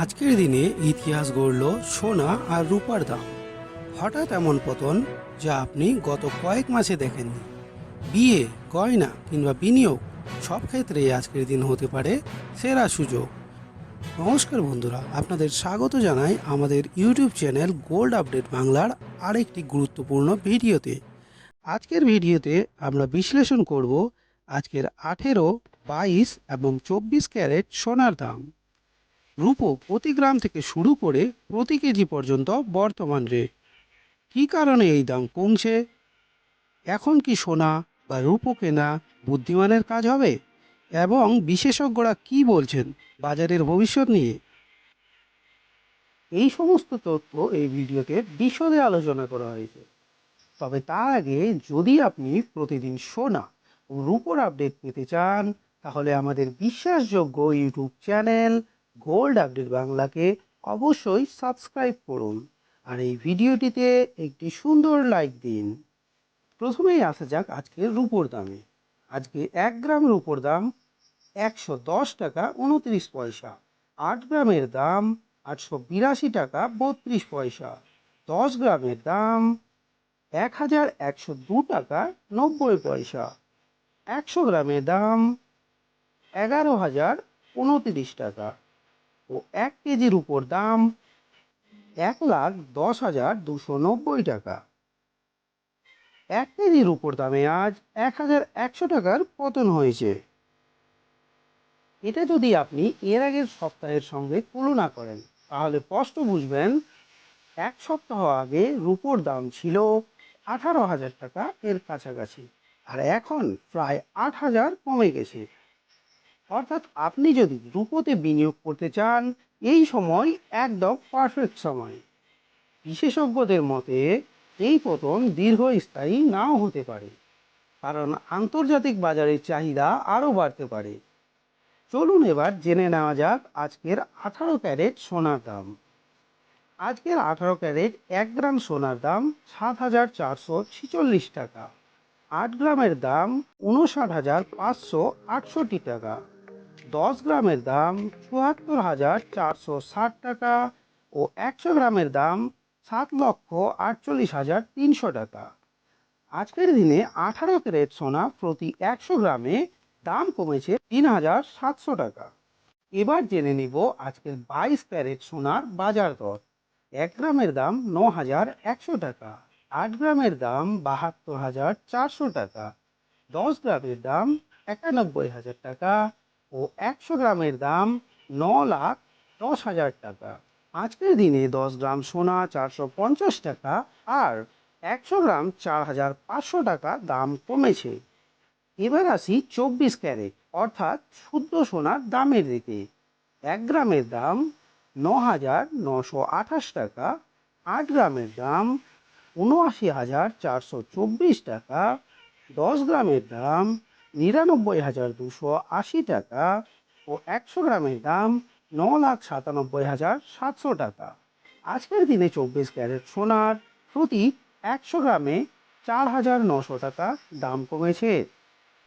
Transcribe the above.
আজকের দিনে ইতিহাস গড়ল সোনা আর রূপার দাম। হঠাৎ এমন পতন যা আপনি গত কয়েক মাসে দেখেননি। বিয়ে, গয়না কিংবা বিনিয়োগ সব ক্ষেত্রেই আজকের দিন হতে পারে সেরা সুযোগ। নমস্কার বন্ধুরা, আপনাদের স্বাগত জানাই আমাদের ইউটিউব চ্যানেল গোল্ড আপডেট বাংলার আরেকটি গুরুত্বপূর্ণ ভিডিওতে। আজকের ভিডিওতে আমরা বিশ্লেষণ করব আজকের আঠেরো, বাইশ এবং চব্বিশ ক্যারেট সোনার দাম। রূপো, প্রতি গ্রাম থেকে শুরু করে প্রতি কেজি পর্যন্ত বর্তমান রেট কী কারণে এই দাম কমছে? এখন কি সোনা বা রূপো কেনা বুদ্ধিমানের কাজ হবে? এবং বিশেষজ্ঞরা কি বলছেন বাজারের ভবিষ্যৎ নিয়ে? এই সমস্ত তথ্য এই ভিডিওতে বিশদে আলোচনা করা হয়েছে। তবে তার আগে যদি আপনি প্রতিদিন সোনা রূপোর আপডেট পেতে চান, তাহলে আমাদের বিশ্বাসযোগ্য ইউটিউব চ্যানেল গোল্ড আপডেট বাংলাকে অবশ্যই সাবস্ক্রাইব করুন আর এই ভিডিওটিতে একটি সুন্দর লাইক দিন। প্রথমেই আসা যাক আজকের রূপোর দামে। আজকে এক গ্রাম রূপোর দাম একশো দশ টাকা উনত্রিশ পয়সা, আট গ্রামের দাম আটশো বিরাশি টাকা বত্রিশ পয়সা, দশ গ্রামের দাম এক হাজার একশো দু টাকা নব্বই পয়সা, একশো গ্রামের দাম এগারো হাজার উনত্রিশ টাকা। ও এক কেজির উপর দাম এক লাখ দশ হাজার দুশো নব্বই টাকা। এক কেজির উপর দামে আজ এক হাজার একশো টাকার পতন হয়েছে। এটা যদি আপনি এর আগের সপ্তাহের সঙ্গে তুলনা করেন, তাহলে স্পষ্ট বুঝবেন এক সপ্তাহ আগে রুপোর দাম ছিল আঠারো হাজার টাকা এর কাছাকাছি, আর এখন প্রায় আট হাজার কমে গেছে। অর্থাৎ আপনি যদি রুপোতে বিনিয়োগ করতে চান, এই সময় একদম পারফেক্ট সময়। বিশেষজ্ঞদের মতে, এই পতন দীর্ঘস্থায়ী নাও হতে পারে, কারণ আন্তর্জাতিক বাজারের চাহিদা আরও বাড়তে পারে। চলুন এবার জেনে নেওয়া যাক আজকের আঠারো ক্যারেট সোনার দাম। আজকের আঠারো ক্যারেট এক গ্রাম সোনার দাম সাত হাজার চারশো ছিচল্লিশ টাকা। আট গ্রামের দাম উনষাট হাজার পাঁচশো আটষট্টি টাকা। দশ গ্রামের দাম চুয়াত্তর হাজার চারশো ষাট টাকা ও একশো গ্রামের দাম সাত লক্ষ আটচল্লিশ হাজার তিনশো টাকা। আজকের দিনে আঠারো ক্যারেট সোনা প্রতি একশো গ্রামে দাম কমেছে তিন হাজার সাতশো টাকা। এবার জেনে নিব আজকের বাইশ ক্যারেট সোনার বাজার দর। এক গ্রামের দাম ন হাজার একশো টাকা, আট গ্রামের দাম বাহাত্তর হাজার চারশো টাকা, দশ গ্রামের দাম একানব্বই হাজার টাকা ও একশো গ্রামের দাম ন লাখ দশ হাজার টাকা। আজকের দিনে দশ গ্রাম সোনা চারশো পঞ্চাশ টাকা আর একশো গ্রাম চার হাজার পাঁচশো টাকা দাম কমেছে। এবার আসি চব্বিশ ক্যারেট, অর্থাৎ শুদ্ধ সোনার দামের দিকে। এক গ্রামের দাম ন হাজার নশো আঠাশ টাকা, আট গ্রামের দাম উনআশি হাজার চারশো চব্বিশ টাকা, দশ গ্রামের দাম নিরানব্বই হাজার দুশো আশি টাকা ও একশো গ্রামের দাম ন লাখ সাতানব্বই হাজার সাতশো টাকা। আজকের দিনে চব্বিশ ক্যারেট সোনার প্রতি একশো গ্রামে চার হাজার নশো টাকা দাম কমেছে।